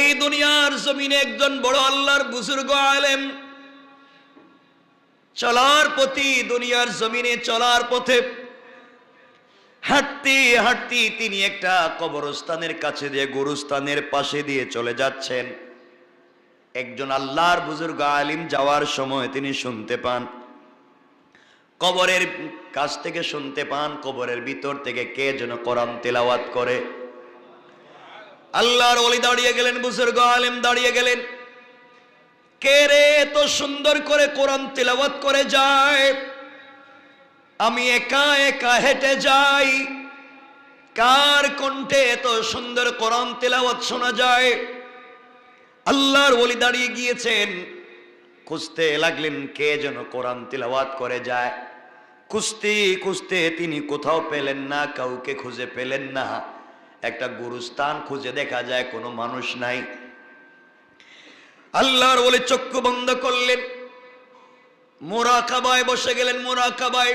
এই দুনিয়ার জমিনে একজন বড় আল্লাহর বুজুর্গ আলেম চলার প্রতি দুনিয়ার জমিনে চলার পথে হাঁটতে হাঁটতে তিনি একটা কবরস্থানের কাছে দিয়ে, গুরুস্থানের পাশে দিয়ে চলে যাচ্ছেন। একজন আল্লাহর বুজুর্গ আলিম যাওয়ার সময় তিনি শুনতে পান, কবরের কাছ থেকে শুনতে পান, কবরের ভিতর থেকে কে যেন কোরআন তেলাওয়াত করে। আল্লাহর ওলি দাঁড়িয়ে গেলেন, বুজুর্গ আলেম দাঁড়িয়ে গেলেন। কে রে এত সুন্দর করে কোরআন তেলাওয়াত করে যায়? আমি একা একা হেঁটে যাই। কার কণ্ঠে এত সুন্দর কোরআন তেলাওয়াত শোনা যায়? আল্লাহর ওলি দাঁড়িয়ে গিয়েছেন। খুঁজতে লাগলেন কে যেন কোরআন তেলাওয়াত করে যায়। কুস্তে খুঁজতে তিনি কোথাও পেলেন না, কাউকে খুঁজে পেলেন না। একটা গুরুস্থান খুঁজে দেখা যায়, কোনো মানুষ নাই। আল্লাহর বলে চক্ষু বন্ধ করলেন। মোরাকাবায় বসে গেলেন, মোরাকাবায়।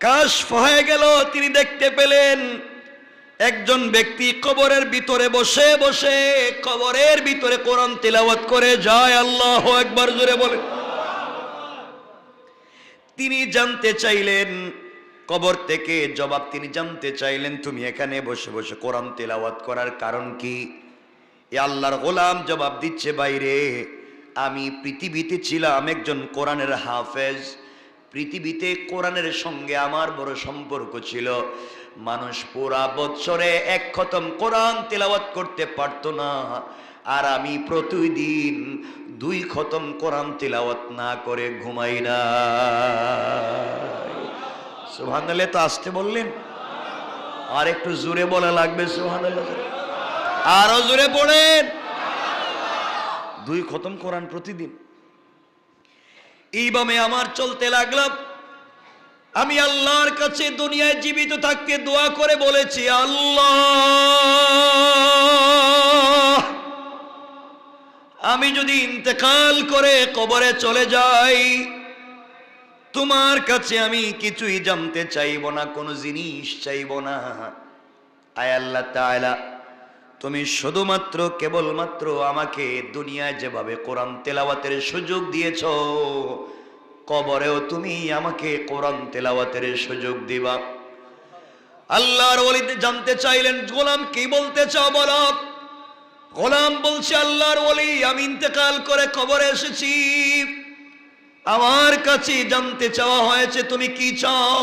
কাশ হয়ে গেল, তিনি দেখতে পেলেন, একজন ব্যক্তি কবরের ভিতরে বসে বসে কবরের ভিতরে কোরআন তিলাওয়াত করে যায়। আল্লাহ একবার জোরে বলে। তিনি জানতে চাইলেন কবর থেকে জবাব তিনি জানতে চাইলেন, তুমি এখানে বসে বসে কোরআন তেলাওয়াত করার কারণ কি? এ আল্লাহর গোলাম জবাব দিচ্ছে, বাইরে, আমি পৃথিবীতে ছিলাম একজন কোরআনের হাফেজ। পৃথিবীতে কোরআনের সঙ্গে আমার বড় সম্পর্ক ছিল। মানুষ পুরা বৎসরে এক খতম কোরআন তেলাওয়াত করতে পারতো না। আর আমি প্রতিদিন দুই খতম কোরআন তেলাওয়াত না করে ঘুমাই না। সুহানালে তো আসতে বললেন। আর একটু জোরে বলা লাগবে সুহানাল্লাহ আরও জোরে পড়েন। দুই খতম কোরআন প্রতিদিন। এইভাবে আমার চলতে লাগলাম আমি আল্লাহর কাছে দুনিয়ায় জীবিত থাকতে দোয়া করে বলেছি, আল্লাহ। আমি যদি ইন্তেকাল করে কবরে চলে যাই তোমার কাছে আমি কিছুই জানতে চাইব না, কোনো জিনিস চাইব না। আয় আল্লাহ তাআলা, তুমি শুধুমাত্র, কেবলমাত্র আমাকে দুনিয়ায় যেভাবে কোরআন তেলাওয়াতের সুযোগ দিয়েছ, কবরেও তুমি আমাকে কোরআন তেলাওয়াতের সুযোগ দিবা। আল্লাহর ওলিতে জানতে চাইলেন, গোলাম কি বলতে চাও বলো? গোলাম বলছে, আল্লাহর ওলি, আমি ইন্তেকাল করে কবরে এসেছি। আমার কাছে জানতে চাওয়া হয়েছে, তুমি কি চাও?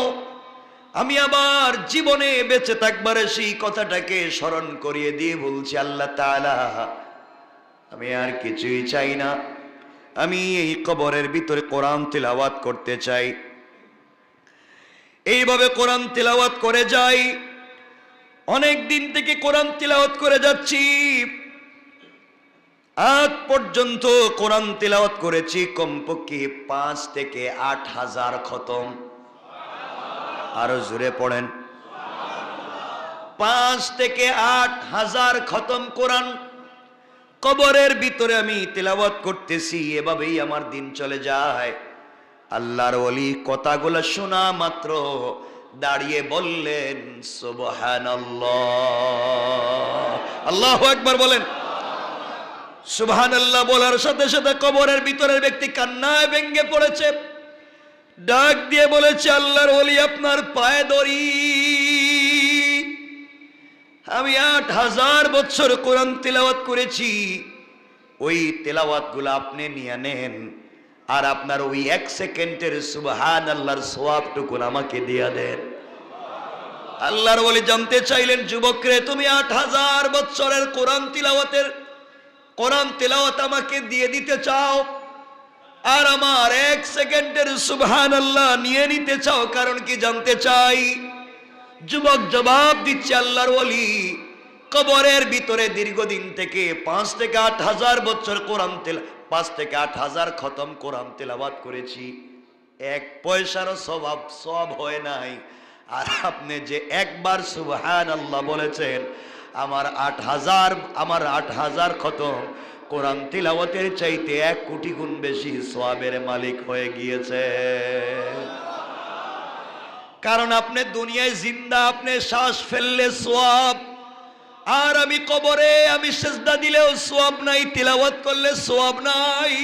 আমি আবার জীবনে বেঁচে থাকবার সেই কথাটাকে স্মরণ করিয়ে দিয়ে বলছি, আল্লাহ আমি আর কিছুই চাই না। আমি এই কবরের ভিতরে কোরআন তিলাওয়াত করতে চাই। এইভাবে কোরআন তিলাওয়াত করে যাই। অনেক দিন থেকে কোরআন তিলাওয়াত করে যাচ্ছি। আজ পর্যন্ত কোরআন তিলাওয়াত করেছি কমপক্ষে পাঁচ থেকে আট হাজার খতম। আরও জোরে পড়েন। পাঁচ থেকে আট হাজার খতম কোরআন। কবরের ভিতরে আমি তেলাওয়াত করতেছি, এভাবেই আমার দিন চলে যায়। আল্লাহর অলি কথাগুলো শোনা মাত্র, দাঁড়িয়ে বললেন, সুবহানাল্লাহ। আল্লাহ একবার বলেন সুবহান আল্লাহ বলার সাথে সাথে কবরের ভিতরের ব্যক্তি কান্নায় ভেঙ্গে পড়েছে। ডাক দিয়ে বলেছে, আল্লাহর ওলি আপনার পায়ে দড়ি। আমি আট হাজার বছর কোরআন তেলাওয়াত করেছি। ওই তেলাওয়াতগুলো আপনি নিয়ে নেন আর আপনার ওই এক সেকেন্ডের সুবহান আল্লাহর সোয়াবটুকুন আমাকে দিয়ে দেন। আল্লাহর বলে জানতে চাইলেন, যুবকরে, তুমি আট হাজার বছরের কোরআন তিলাওয়াতের কোরআন তেলাওয়াত আমাকে দিয়ে দিতে চাও, আর আমার এক সেকেন্ডের সুবহান আল্লাহ নিয়ে নিতে চাও, কারণ কি জানতে চাই? যুবক জবাব দিচ্ছে আল্লাহর ওলি, কবরের ভিতরে দীর্ঘদিন থেকে পাঁচ থেকে আট হাজার বছর কোরআন তেল, পাঁচ থেকে আট হাজার খতম কোরআন তেলাবাদ করেছি। এক পয়সারও স্বভাব, সব হয় নাই। আর আপনি যে একবার সুবহান আল্লাহ বলেছেন আমার আট হাজার, আমার আট হাজার খতম। কোরআন তিলাওয়াতের চাইতে এক কোটি গুণ বেশি সোয়াবের মালিক হয়ে গিয়েছে। কারণ আপনি দুনিয়ায় জিন্দা, আপনি শ্বাস ফেললে সোয়াব আর আমি কবরে আমি সেজদা দিলেও সোয়াব নাই, তিলাওয়াত করলে সোয়াব নাই।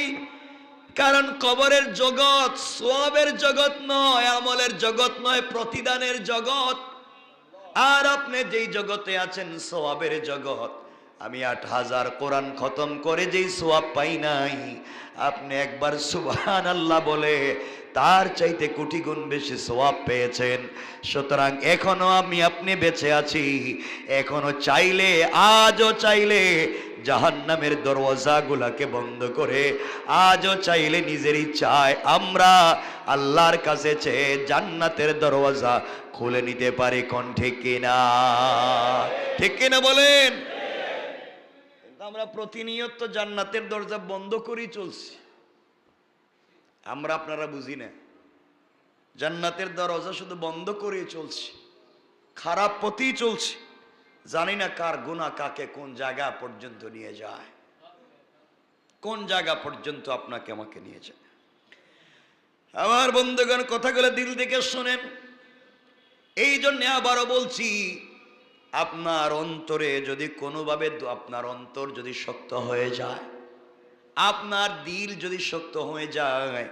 কারণ কবরের জগৎ সোয়াবের জগৎ নয়, আমলের জগৎ নয়, প্রতিদানের জগৎ। আর আপনি যেই জগতে আছেন সোয়াবের জগৎ। আমি আট হাজার কোরআন খতম করে যেই সোয়াব পাই নাই, আপনি একবার সুবহান আল্লাহ বলে তার চাইতে কোটি গুণ বেশি সোয়াব পেয়েছেন। সুতরাং এখনও আমি আপনি বেঁচে আছি, এখনও চাইলে, আজও চাইলে জাহান্নামের দরওয়াজাগুলাকে বন্ধ করে, আজও চাইলে নিজেরই চায় আমরা আল্লাহর কাছে চেয়ে জান্নাতের দরওয়াজা খুলে নিতে পারি, কোন ঠিক কিনা? ঠিক কিনা বলেন? আমরা প্রতিনিয়ত জান্নাতের দরজা বন্ধ করেই চলছি। আমরা আপনারা বুঝি না। জান্নাতের দরজা শুধু বন্ধ করেই চলছি। খারাপ পথেই চলছি। জানি না কার গুণা কাকে কোন জায়গা পর্যন্ত নিয়ে যায়। কোন জায়গা পর্যন্ত আপনাকে আমাকে নিয়ে যায়। আমার বন্ধুগণ, কথাগুলো দিল থেকে শোনেন। এই জন্য আবারও বলছি আপনার অন্তরে যদি কোনোভাবে আপনার অন্তর যদি শক্ত হয়ে যায়, আপনার দিল যদি শক্ত হয়ে যায়,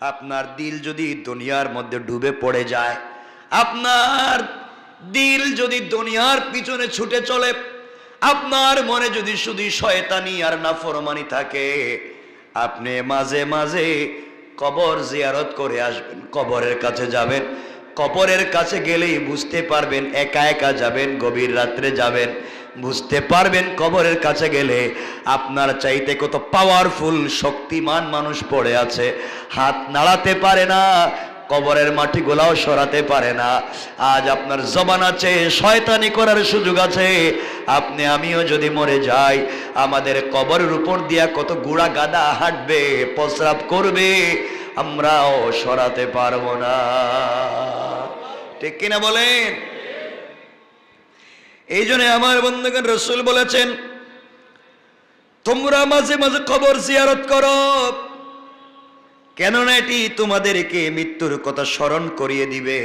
আপনার দিল যদি দুনিয়ার মধ্যে ডুবে পড়ে যায়, আপনার দিল যদি দুনিয়ার পিছনে ছুটে চলে, আপনার মনে যদি শুধু শয়তানি আর নাফরমানি থাকে, আপনি মাঝে মাঝে কবর জিয়ারত করে আসবেন, কবরের কাছে যাবেন। কবরের কাছে গেলেই বুঝতে পারবেন, একা একা যাবেন, গভীর রাত্রে যাবেন, বুঝতে পারবেন কবরের কাছে গেলে আপনার চাইতে কত পাওয়ারফুল শক্তিমান মানুষ পড়ে আছে। হাত নাড়াতে পারে না, কবরের মাটিগুলাও সরাতে পারে না। আজ আপনার জবান আছে, শয়তানি করার সুযোগ আছে। আপনি, আমিও যদি মরে যাই, আমাদের কবরের উপর দিয়া কত গুড়া গাদা হাঁটবে, প্রস্রাব করবে আমরাও সরাতে পারব না। ঠিক কিনা বলেন? এই জন্য আমার বন্ধুগণ, রসুল বলেছেন, তোমরা মাঝে মাঝে কবর জিয়ারত করো। কেননা এটি তোমাদেরকে মৃত্যুর কথা স্মরণ করিয়ে দিবে।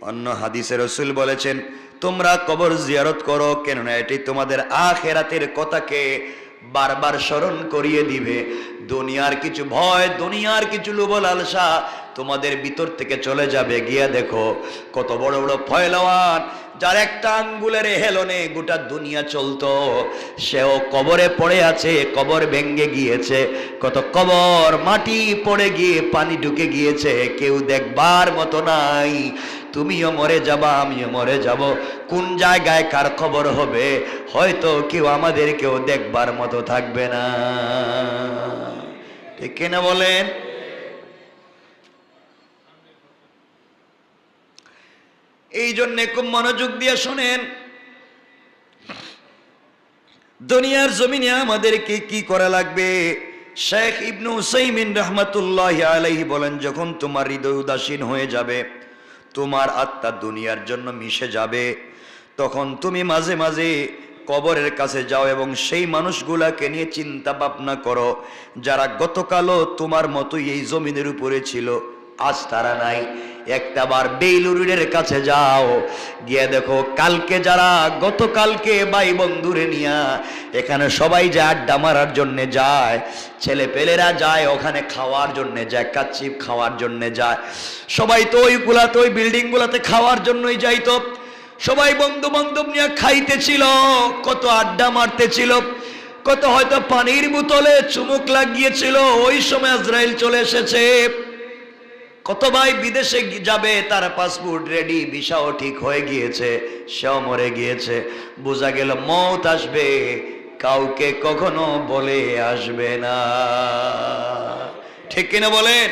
অন্য হাদিসে রসুল বলেছেন, তোমরা কবর জিয়ারত করো, কেননা এটি তোমাদের আখেরাতের কথাকে বারবার স্মরণ করিয়ে দিবে, দুনিয়ার কিছু ভয়, দুনিয়ার কিছু লালসা তোমাদের ভিতর থেকে চলে যাবে। গিয়া দেখো, কত বড় বড় ফয়লাওয়ান, যার একটা আঙ্গুলের হেলনে গোটা দুনিয়া চলতো। সেও কবরে পড়ে আছে, কবর ভেঙ্গে গিয়েছে। কত কবর, মাটি পড়ে গিয়ে, পানি ঢুকে গিয়েছে। কেউ দেখবার মতো নাই। তুমিও মরে যাবা, আমিও মরে যাব। কোন জায়গায় কার খবর হবে? হয়তো কেউ আমাদের কেউ দেখবার মতো থাকবে না। ঠিক কিনা বলেন? এই জন্য খুব মনোযোগ দিয়ে শোনেন, দুনিয়ার জমিনে আমাদেরকে কি করা লাগবে? শেখ ইবনু সাইমিন রহমতুল্লাহ আলাইহি বলেন, যখন তোমার হৃদয় উদাসীন হয়ে যাবে তোমার আত্মা দুনিয়ার জন্য মিশে যাবে। তখন তুমি মাঝে মাঝে কবরের কাছে যাও এবং সেই মানুষগুলাকে নিয়ে চিন্তা ভাবনা করো, যারা গতকালও তোমার মতোই এই জমিনের উপরে ছিল, আজ তারা নাই। একটা বার বেইলুরের কাছে যাও। গিয়ে দেখো, কালকে যারা, গতকালকে ভাই বন্ধুরে নিয়া এখানে সবাই যে আড্ডা মারার জন্য যায়, ছেলে পেলেরা যায়, ওখানে খাওয়ার জন্য যায় কাচ্চিপ খাওয়ার জন্য যায়। সবাই তো ওইগুলাতে ওই বিল্ডিং গুলাতে খাওয়ার জন্যই যাইতো। সবাই বন্ধু বান্ধব নিয়ে খাইতেছিল, কত আড্ডা মারতেছিল, কত হয়তো পানির বোতলে চুমুক লাগিয়েছিল। ওই সময় আজরাইল চলে এসেছে। কত ভাই বিদেশে যাবে, তার পাসপোর্ট রেডি ভিসাও ঠিক হয়ে গিয়েছে, সেও মরে গিয়েছে। বোঝা গেল মত আসবে, কাউকে কখনো বলে আসবে না। ঠিক কিনা বলেন?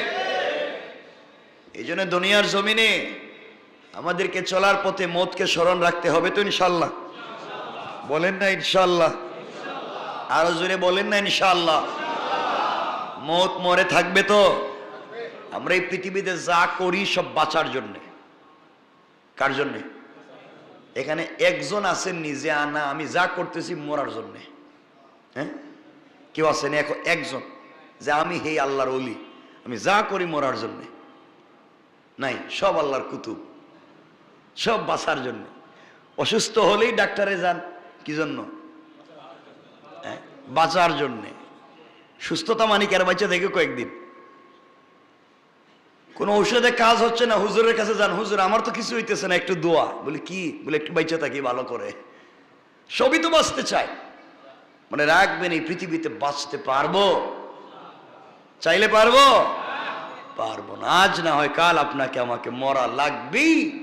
এই জন্য দুনিয়ার জমিনে আমাদেরকে চলার পথে মতকে স্মরণ রাখতে হবে তো ইনশাল্লাহ। বলেন না ইনশাল্লাহ। আরও জোরে বলেন না ইনশাল্লাহ। মত মরে থাকবে তো? আমরা এই পৃথিবীতে যা করি সব বাঁচার জন্যে। কার জন্যে? এখানে একজন আছেন নিজে আনা, আমি যা করতেছি মরার জন্যে। হ্যাঁ? কেউ আছেন এখন একজন। যে আমি হে আল্লাহর অলি আমি যা করি মরার জন্যে। নাই, সব আল্লাহর কুতুব। সব বাঁচার জন্য। অসুস্থ হলেই ডাক্তারে যান, কি জন্য? হ্যাঁ? বাঁচার জন্যে। সুস্থতা মানে কেন বাচ্চা দেখে কয়েকদিন। কোন ঔষধে কাজ হচ্ছে না, হুজুরের কাছে যান। হুজুর, আমার তো কিছু হইতেছে না, একটু দোয়া। বলে, কি? বলে, একটু বাইচা থাকি, ভালো করে। সবই তো বাঁচতে চায়। মানে রাখবেন এই পৃথিবীতে, বাঁচতে পারব। চাইলে পারব? পারব না। আজ না হয় কাল আপনাকে আমাকে মরা লাগবেই।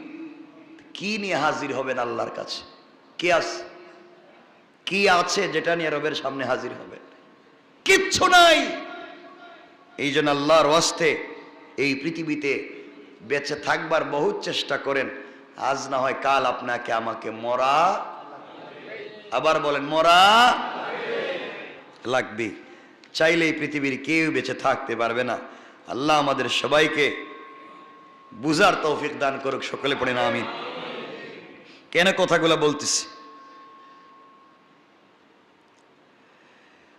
কি নিয়ে হাজির হবেন আল্লাহর কাছে? কি আছে কি আছে যেটা নিয়ে রবের সামনে হাজির হবেন? কিচ্ছু নাই। এই জন্য আল্লাহর ওয়াস্তে এই পৃথিবীতে বেঁচে থাকবার বহুত চেষ্টা করেন, আজ না হয় কাল আপনাকে আমাকে মরা আবার বলেন, মরা লাগবে। চাইলে এই পৃথিবীর কেউ বেঁচে থাকতে পারবে না। আল্লাহ আমাদের সবাইকে বুঝার তৌফিক দান করুক, সকলে পড়ে না, আমিন। কেন কথাগুলো বলতেছি?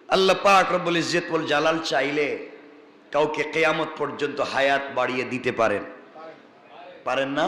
আল্লাহ পাক রব্বুল ইজ্জত বল জালাল চাইলে কাউকে কেয়ামত পর্যন্ত হায়াত বাড়িয়ে দিতে পারেন। পারেন না?